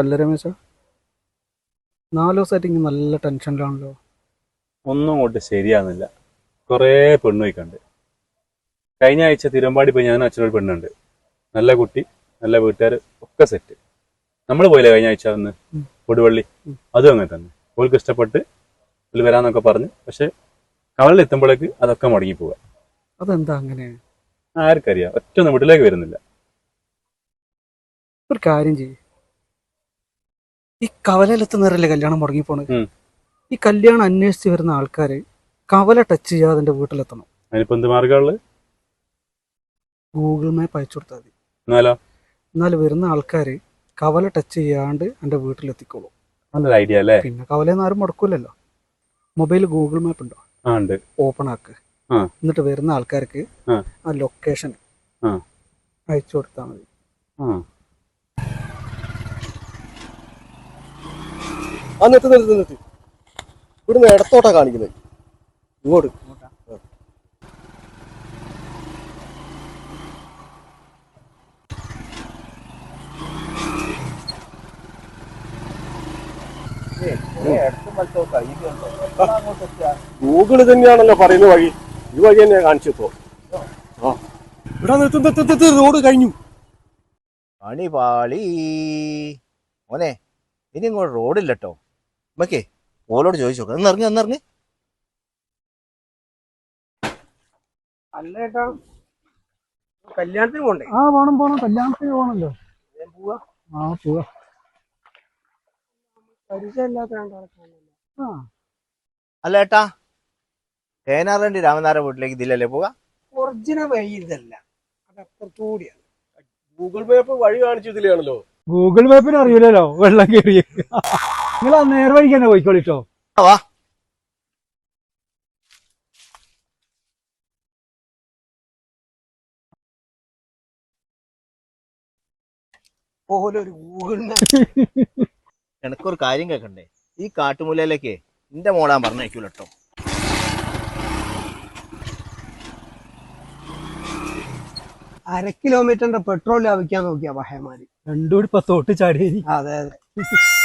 അല്ല രമേശ നാല് ദിവസമായിട്ട് നല്ല ടെൻഷനിലാണല്ലോ. ഒന്നും അങ്ങോട്ട് ശരിയാകുന്നില്ല കുറേ പെണ്ണ് പോയി കണ്ട് കഴിഞ്ഞ ആഴ്ച തിരുവമ്പാടി പോയി ഞാൻ അച്ഛനൊരു പെണ്ണുണ്ട്. നല്ല കുട്ടി നല്ല വീട്ടുകാർ ഒക്കെ സെറ്റ് നമ്മൾ പോയില്ലേ കഴിഞ്ഞ ആഴ്ച അന്ന്. കൊടുവള്ളി? അതും അങ്ങനെ തന്നെ. ഓൾക്ക് ഇഷ്ടപ്പെട്ട് ഇതിൽ വരാന്നൊക്കെ പറഞ്ഞു. പക്ഷെ കവളിൽ എത്തുമ്പോഴേക്ക് അതൊക്കെ മുടങ്ങി പോവുക. അതെന്താ അങ്ങനെ? ആർക്കറിയാം. ഒറ്റ ഒന്നും വീട്ടിലേക്ക് വരുന്നില്ല. ഒരു കാര്യം ചെയ്യ്. ഈ കവലയിലെത്തുന്നവരല്ലേ കല്യാണം മുടങ്ങി പോണത് ഈ കല്യാണം അന്വേഷിച്ച് വരുന്ന ആൾക്കാര് കവല ടച്ച് ചെയ്യാതെ എന്റെ വീട്ടിലെത്തണം. അതിനിപ്പോ എന്ത് മാർഗമുള്ളത് ഗൂഗിൾ മാപ്പ് അയച്ചു കൊടുത്താൽ മതി. എന്നാലോ? എന്നാൽ വരുന്ന ആൾക്കാര് കവല ടച്ച് ചെയ്യാണ്ട് എന്റെ വീട്ടിലെത്തിക്കോളൂ. നല്ലൊരു ഐഡിയ അല്ലേ? പിന്നെ കവലയെന്ന് ആരും മുടക്കൂലല്ലോ. മൊബൈൽ ഗൂഗിൾ മാപ്പ് ഉണ്ടോ? ആ ഉണ്ട്. ഓപ്പൺ ആക്ക്. ആ. എന്നിട്ട് വരുന്ന ആൾക്കാർക്ക് ആ. ആ ലൊക്കേഷൻ ആ. അയച്ചു കൊടുത്താൽ മതി. ആ. ആ നിർത്തി നിർത്തി നിർത്തി ഇവിടുന്ന് ഇടത്തോട്ടാ കാണിക്കുന്നത് ഇങ്ങോട്ട്. ഗൂഗിൾ തന്നെയാണല്ലോ പറയുന്ന വഴി. ഈ വഴി തന്നെയാ കാണിച്ചപ്പോ റോഡ് കഴിഞ്ഞു. പണി പാളി മോനെ ഇനി ഇങ്ങോട്ട് റോഡില്ല കേട്ടോ ഓളോട് ഓലോട് ചോദിച്ചു നോക്കാം അന്ന് ഇറങ്ങി ഒന്ന് ഇറങ്ങി. അല്ല ഏട്ടാ കല്യാണത്തിന് പോണ്ടേ? ആ പോണം പോണം കല്യാണത്തിന് പോണല്ലോ ആ പോവാ. അല്ല ഏട്ടാ തേനാറണ്ടി രാമനാരായ വീട്ടിലേക്ക് ഇതില്ലല്ലേ പോകാം ഒറിജിനൽ വഴി ഇതല്ല. അത് അപ്പുറത്തൂടിയാണ് ഗൂഗിൾ മാപ്പ് വഴി കാണിച്ചു ഇതിലാണല്ലോ ഗൂഗിൾ മാപ്പിന് അറിയില്ലല്ലോ വെള്ളം കയറി. നിങ്ങൾ ആ നേർവഴിക്ക് തന്നെ പോയിക്കോളിട്ടോ ഗൂഗിൾ എനക്കൊരു കാര്യം കേക്കണ്ടേ? ഈ കാട്ടുമൂലയിലേക്ക് എന്റെ മോളാൻ പറഞ്ഞേക്കൂല കേട്ടോ അര കിലോമീറ്ററിന്റെ പെട്രോൾ ലാഭിക്കാൻ നോക്കിയാ പഹയമാര് രണ്ടുകൂടി പത്തോട്ട് തൊട്ട് ചാടിയേരി അതെ അതെ.